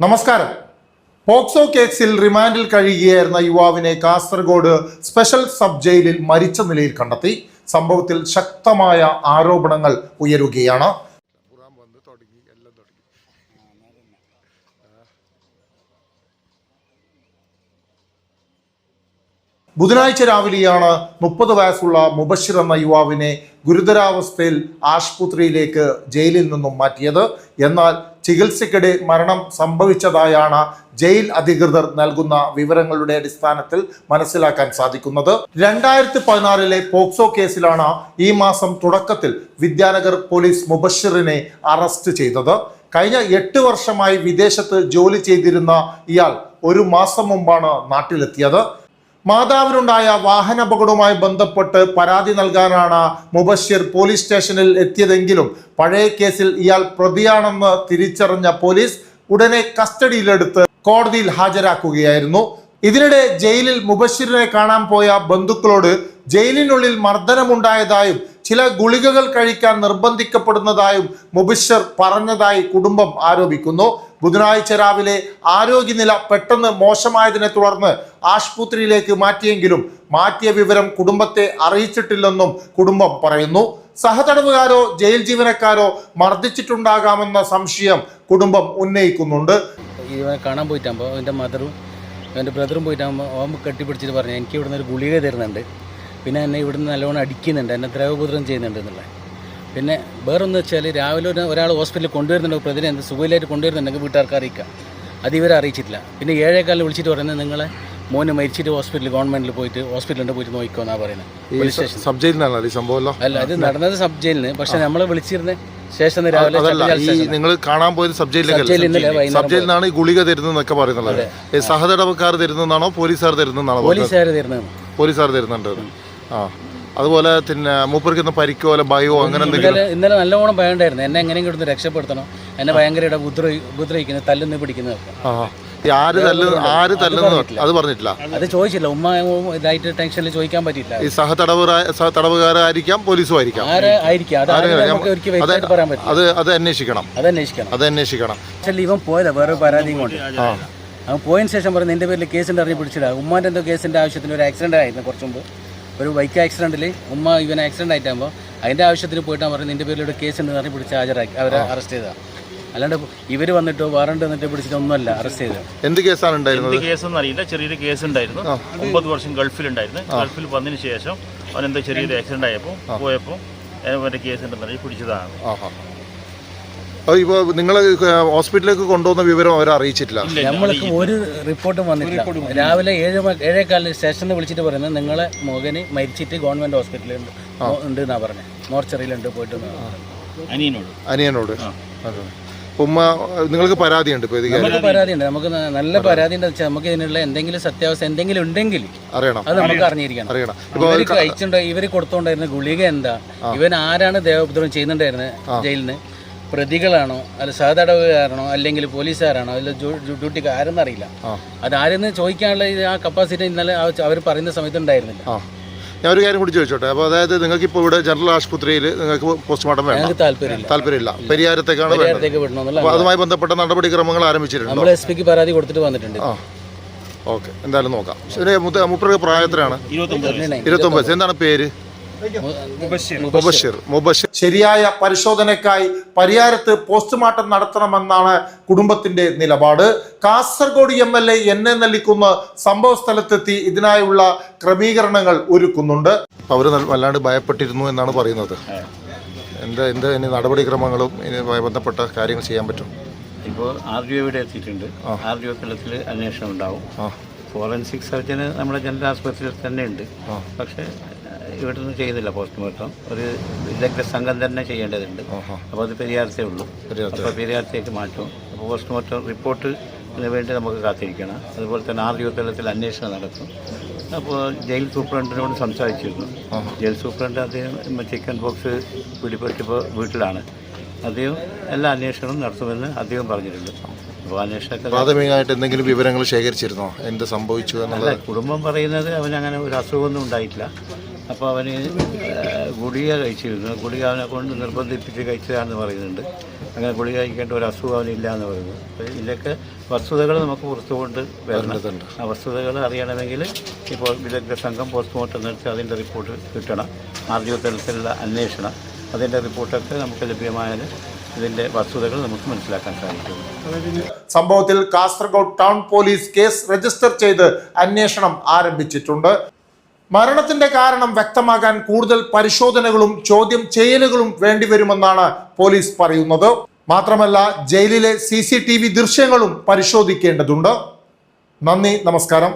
നമസ്കാരം. പോക്സോ കേസിൽ റിമാൻഡിൽ കഴിയുകയായിരുന്ന യുവാവിനെ കാസർഗോഡ് സ്പെഷ്യൽ സബ് ജയിലിൽ മരിച്ച നിലയിൽ കണ്ടെത്തി. സംഭവത്തിൽ ശക്തമായ ആരോപണങ്ങൾ ഉയരുകയാണ്. ബുധനാഴ്ച രാവിലെയാണ് മുപ്പത് വയസ്സുള്ള മുബഷിർ എന്ന യുവാവിനെ ഗുരുതരാവസ്ഥയിൽ ആശുപത്രിയിലേക്ക് ജയിലിൽ നിന്നും മാറ്റിയത്. എന്നാൽ ചികിത്സയ്ക്കിടെ മരണം സംഭവിച്ചതായാണ് ജയിൽ അധികൃതർ നൽകുന്ന വിവരങ്ങളുടെ അടിസ്ഥാനത്തിൽ മനസ്സിലാക്കാൻ സാധിക്കുന്നത്. രണ്ടായിരത്തി പതിനാറിലെ പോക്സോ കേസിലാണ് ഈ മാസം തുടക്കത്തിൽ വിദ്യാനഗർ പോലീസ് മുബഷിറിനെ അറസ്റ്റ് ചെയ്തത്. കഴിഞ്ഞ എട്ട് വർഷമായി വിദേശത്ത് ജോലി ചെയ്തിരുന്ന ഇയാൾ ഒരു മാസം മുമ്പാണ് നാട്ടിലെത്തിയത്. മാതാവിനുണ്ടായ വാഹനാപകടവുമായി ബന്ധപ്പെട്ട് പരാതി നൽകാനാണ് മുബഷിർ പോലീസ് സ്റ്റേഷനിൽ എത്തിയതെങ്കിലും പഴയ കേസിൽ ഇയാൾ പ്രതിയാണെന്ന് തിരിച്ചറിഞ്ഞ പോലീസ് ഉടനെ കസ്റ്റഡിയിലെടുത്ത് കോടതിയിൽ ഹാജരാക്കുകയായിരുന്നു. ഇതിനിടെ ജയിലിൽ മുബഷിറിനെ കാണാൻ പോയ ബന്ധുക്കളോട് ജയിലിനുള്ളിൽ മർദ്ദനമുണ്ടായതായും ചില ഗുളികകൾ കഴിക്കാൻ നിർബന്ധിക്കപ്പെടുന്നതായും മുബിഷർ പറഞ്ഞതായി കുടുംബം ആരോപിക്കുന്നു. ബുധനാഴ്ച രാവിലെ ആരോഗ്യനില പെട്ടെന്ന് മോശമായതിനെ തുടർന്ന് ആശുപത്രിയിലേക്ക് മാറ്റിയെങ്കിലും മാറ്റിയ വിവരം കുടുംബത്തെ അറിയിച്ചിട്ടില്ലെന്നും കുടുംബം പറയുന്നു. സഹതടവുകാരോ ജയിൽ ജീവനക്കാരോ മർദ്ദിച്ചിട്ടുണ്ടാകാമെന്ന സംശയം കുടുംബം ഉന്നയിക്കുന്നുണ്ട്. ഇവനെ കാണാൻ പോയിട്ടാകുമ്പോൾ എന്റെ മദറും എന്റെ ബ്രദറും പോയിട്ടാകുമ്പോൾ ഓമ്പ് കെട്ടിപ്പിടിച്ചിട്ട് പറഞ്ഞു എനിക്ക് ഇവിടുന്ന് ഒരു ഗുളിക തരുന്നുണ്ട്. പിന്നെ എന്നെ ഇവിടുന്ന് നല്ലോണം അടിക്കുന്നുണ്ട് എന്നെ ദ്രവപുത്രം ചെയ്യുന്നുണ്ട് എന്നുള്ളത് പിന്നെ വേറൊന്ന് വെച്ചാൽ രാവിലെ ഒരു ഒരാൾ ഹോസ്പിറ്റലിൽ കൊണ്ടുവരുന്നുണ്ടോ പ്രതിനെ എന്ത് സുഖമില്ലായിട്ട് കൊണ്ടുവരുന്നുണ്ടെങ്കിൽ വീട്ടുകാർക്ക് അറിയിക്കാം. അത് ഇവരെ അറിയിച്ചിട്ടില്ല. പിന്നെ ഏഴേക്കാലിൽ വിളിച്ചിട്ട് പറയുന്നത് നിങ്ങളെ മോന് മരിച്ചിട്ട് ഹോസ്പിറ്റലിൽ ഗവൺമെന്റിൽ പോയിട്ട് ഹോസ്പിറ്റലിൽ പോയിട്ട് നോക്കിക്കോ എന്നാ പറയുന്നത്. സബ് അല്ല അത് നടന്നത് സബ് ജയിലിന് പക്ഷെ നമ്മൾ വിളിച്ചിരുന്ന ശേഷം രാവിലെ നിങ്ങൾ കാണാൻ പോയത് സബ് നിന്നാണ് ഈ ഗുളിക തരുന്നതെന്നൊക്കെ പറയുന്നത് സഹതടവക്കാർ തരുന്നതാണോ പോലീസുകാർ തരുന്നതാണോ പോലീസുകാർ തരുന്നത് പോലീസുകാർ തരുന്നുണ്ട്. ആ. അതുപോലെ പിന്നെ മൂപ്പർക്ക് പരിക്കോ അല്ല ഭയോ അങ്ങനെ എന്തെങ്കിലും? ഇന്നലെ ഇന്നലെ നല്ലോണം ഭയണ്ടായിരുന്നു. എന്നെ എങ്ങനെയെങ്കിലും ഇവിടുന്ന് രക്ഷപ്പെടുത്തണം? എന്നെ ഭയങ്കര ഉപദ്രവിക്കുന്നത് തല്ലുന്ന് പിടിക്കുന്നതൊക്കെ. ആര് തല്ലുന്നു ആര് തല്ലുന്നു? അത് പറഞ്ഞിട്ടില്ല. അത് ചോദിച്ചില്ല. ഉമ്മ ഇതായിട്ട് ടെൻഷനിൽ ചോദിക്കാൻ പറ്റില്ല ഈ സഹതടവുകാര സഹതടവുകാരായിരിക്കാം പോലീസും ആയിരിക്കാം. ആയിരിക്കും. അത് അത് അന്വേഷിക്കണം. അത് അന്വേഷിക്കണം. അത് അന്വേഷിക്കണം. ഇവൻ പോയതാ വേറെ പരാതിയും കൊണ്ട്. അവൻ പോയതിനു ശേഷം പറഞ്ഞു നിന്റെ പേരിൽ കേസിന്റെ അറിഞ്ഞ് പിടിച്ചില്ല ഉമ്മാന്റെ എന്തോ കേസിന്റെ ആവശ്യത്തിന് ഒരു ആക്സിഡന്റ് ആയിരുന്നു കുറച്ച് മുമ്പ്. ഒരു ബൈക്ക് ആക്സിഡന്റിൽ ഉമ്മ ഇവൻ ആക്സിഡന്റ് ആയിട്ടാകുമ്പോൾ അതിന്റെ ആവശ്യത്തിന് പോയിട്ടാണ് പറഞ്ഞു നിന്റെ പേരിൽ ഒരു കേസ് ഉണ്ട് പറഞ്ഞ് പിടിച്ച് ഹാജരാക്കി അവരെ അറസ്റ്റ് ചെയ്തതാണ് അല്ലാണ്ട് ഇവർ വന്നിട്ടോ വാറണ്ട് വന്നിട്ട് പിടിച്ചിട്ടൊന്നുമല്ല അറസ്റ്റ് ചെയ്തത്. എന്ത് കേസാണ് ഉണ്ടായിരുന്നത്? എന്ത് കേസെന്ന് അറിയില്ല. ചെറിയൊരു കേസ് ഉണ്ടായിരുന്നു. ഒമ്പത് വർഷം ഗൾഫിലുണ്ടായിരുന്നു. ഗൾഫിൽ വന്നതിന് ശേഷം അവൻ എന്തോ ചെറിയൊരു ആക്സിഡന്റ് ആയപ്പോൾ പോയപ്പോൾ അവന്റെ കേസ് ഉണ്ടെന്ന് പറഞ്ഞ് പിടിച്ചതാണ്. ഇപ്പോൾ നിങ്ങൾ ഹോസ്പിറ്റലിലേക്ക് കൊണ്ടുവന്ന വിവരം അവരെ അറിയിച്ചിട്ടില്ല. നമ്മൾക്ക് ഒരു റിപ്പോർട്ടും വന്നിട്ടില്ല. രാവിലെ ഏഴ് ഏഴേക്കാലിന് സ്റ്റേഷനിൽ വിളിച്ചിട്ട് പറയുന്നത് നിങ്ങളെ മകന് മരിച്ചിട്ട് ഗവൺമെന്റ് ഹോസ്പിറ്റലിൽ ഉണ്ട് ഉണ്ട് എന്നാ പറഞ്ഞത് മോർച്ചറിയിലുണ്ട് പോയിട്ട്. അനിയനോട്? അനിയനോട്? ഉമ്മ നിങ്ങൾക്ക് പരാതിയുണ്ട് ഇപ്പോൾ നമുക്ക് പരാതിയുണ്ട്. നമുക്ക് നല്ല പരാതി. ഉണ്ട് വെച്ചാൽ നമുക്ക് ഇതിനുള്ള എന്തെങ്കിലും സത്യാവസ്ഥ എന്തെങ്കിലും ഉണ്ടെങ്കിൽ അറിയണം. അത് നമുക്ക് അറിഞ്ഞിരിക്കണം. അറിയണം. ഇവർ കഴിച്ചിട്ടുണ്ടോ? ഇവർ കൊടുത്തോണ്ടായിരുന്ന ഗുളിക എന്താ? ഇവൻ ആരാണ് ദേവോപദ്രവം ചെയ്യുന്നുണ്ടായിരുന്നത് ജയിലിൽ നിന്ന് പ്രതികളാണോ അല്ല സഹതടവുകാരാണോ അല്ലെങ്കിൽ പോലീസുകാരാണോ അല്ല ഡ്യൂട്ടിക്ക് ആരെന്ന് അറിയില്ല. ആ. അത് ആരെന്ന് ചോദിക്കാനുള്ള ആ കപ്പാസിറ്റി ഇന്നലെ അവർ പറയുന്ന സമയത്ത് ഉണ്ടായിരുന്നില്ല ഞാൻ ഒരു കാര്യം കൂടി ചോദിച്ചോട്ടെ. അപ്പോൾ അതായത് നിങ്ങൾക്ക് ഇപ്പോൾ ഇവിടെ ജനറൽ ആശുപത്രിയിൽ നിങ്ങൾക്ക് പോസ്റ്റ്മോർട്ടം വേണം താല്പര്യമില്ല. പരിഹാരത്തേക്കാണ് വേണ്ടത്. അതുമായി ബന്ധപ്പെട്ട നടപടിക്രമങ്ങൾ ആരംഭിച്ചിട്ടുണ്ട്. നമ്മൾ എസ് പിക്ക് പരാതി കൊടുത്തിട്ട് വന്നിട്ടുണ്ട്. ആ. ഓക്കെ. എന്തായാലും നോക്കാം. മുപ്പത് പ്രായത്തിലാണ് ഇരുപത്തൊമ്പത്. എന്താണ് പേര്? ശരിയായ പരിശോധനയ്ക്കായി പരിയാരത്ത് പോസ്റ്റ്മോർട്ടം നടത്തണമെന്നാണ് കുടുംബത്തിന്റെ നിലപാട്. Kasaragod M L A N A Nellikkunnu സംഭവ സ്ഥലത്തെത്തി ഇതിനായുള്ള ക്രമീകരണങ്ങൾ ഒരുക്കുന്നുണ്ട്. അവർ വല്ലാണ്ട് ഭയപ്പെട്ടിരുന്നു എന്നാണ് പറയുന്നത്. എന്താ എന്ത് ഇനി നടപടിക്രമങ്ങളും ഇനി ബന്ധപ്പെട്ട കാര്യങ്ങൾ ചെയ്യാൻ പറ്റും? ഇപ്പോൾ ആർ ഡി ഒ ഇവിടെ എത്തിയിട്ടുണ്ട്. ആർ ഡി ഒ തലത്തിൽ അന്വേഷണം ഉണ്ടാവും. ഫോറൻസിക് സർജന് നമ്മുടെ ജനറൽ ആശുപത്രിയിൽ തന്നെ ഉണ്ട് പക്ഷേ ഇവിടെ നിന്ന് ചെയ്യുന്നില്ല പോസ്റ്റ്മോർട്ടം ഒരു വിദഗ്ധ സംഘം തന്നെ ചെയ്യേണ്ടതുണ്ട്. അപ്പോൾ അത് പെരിയാർത്തേ ഉള്ളൂ. അപ്പോൾ പെരിയാർത്തേക്ക് മാറ്റും. അപ്പോൾ പോസ്റ്റ്മോർട്ടം റിപ്പോർട്ട് വേണ്ടി നമുക്ക് കാത്തിരിക്കണം. അതുപോലെ തന്നെ ആർ ഡി തലത്തിൽ അന്വേഷണം നടക്കും അപ്പോൾ ജയിൽ സൂപ്രണ്ടിനോട് സംസാരിച്ചിരുന്നു. ജയിൽ സൂപ്രണ്ട് അദ്ദേഹം ചിക്കൻ ബോക്സ് പിടിപെട്ടിപ്പോൾ വീട്ടിലാണ്. അദ്ദേഹം എല്ലാ അന്വേഷണവും നടത്തുമെന്ന് അദ്ദേഹം പറഞ്ഞിട്ടുണ്ട്. പ്രാഥമികമായിട്ട് എന്തെങ്കിലും വിവരങ്ങൾ ശേഖരിച്ചിരുന്നോ? എന്ത് സംഭവിച്ചു എന്നുള്ളത്? കുടുംബം പറയുന്നത് അവനങ്ങനെ ഒരു അസുഖമൊന്നും ഉണ്ടായിട്ടില്ല. അപ്പോൾ അവന് ഗുളിക കഴിച്ചിരുന്നു. ഗുളിക അവനെ കൊണ്ട് നിർബന്ധിപ്പിച്ച് കഴിച്ചതാണെന്ന് പറയുന്നുണ്ട്. അങ്ങനെ ഗുളിക കഴിക്കേണ്ട ഒരു അസുഖം അവനില്ല എന്ന് പറയുന്നു. അപ്പോൾ ഇതിന്റെയൊക്കെ വസ്തുതകൾ നമുക്ക് പുറത്തുകൊണ്ട് വരേണ്ടതുണ്ട്. ആ വസ്തുതകൾ അറിയണമെങ്കിൽ ഇപ്പോൾ വിദഗ്ധ സംഘം പോസ്റ്റ്മോർട്ടം നടത്തി അതിന്റെ റിപ്പോർട്ട് കിട്ടണം. ആർജിഒ തലത്തിലുള്ള അന്വേഷണം. അതിന്റെ റിപ്പോർട്ടൊക്കെ നമുക്ക് ലഭ്യമായാൽ ഇതിന്റെ വസ്തുതകൾ നമുക്ക് മനസ്സിലാക്കാൻ സാധിക്കും. സംഭവത്തിൽ Kasaragod town police case register ചെയ്ത് അന്വേഷണം ആരംഭിച്ചിട്ടുണ്ട്. മരണത്തിന്റെ കാരണം വ്യക്തമാകാൻ കൂടുതൽ പരിശോധനകളും ചോദ്യം ചെയ്യലുകളും വേണ്ടിവരുമെന്നാണ് പോലീസ് പറയുന്നത്. മാത്രമല്ല ജയിലിലെ സി ദൃശ്യങ്ങളും പരിശോധിക്കേണ്ടതുണ്ട്. നന്ദി നമസ്കാരം.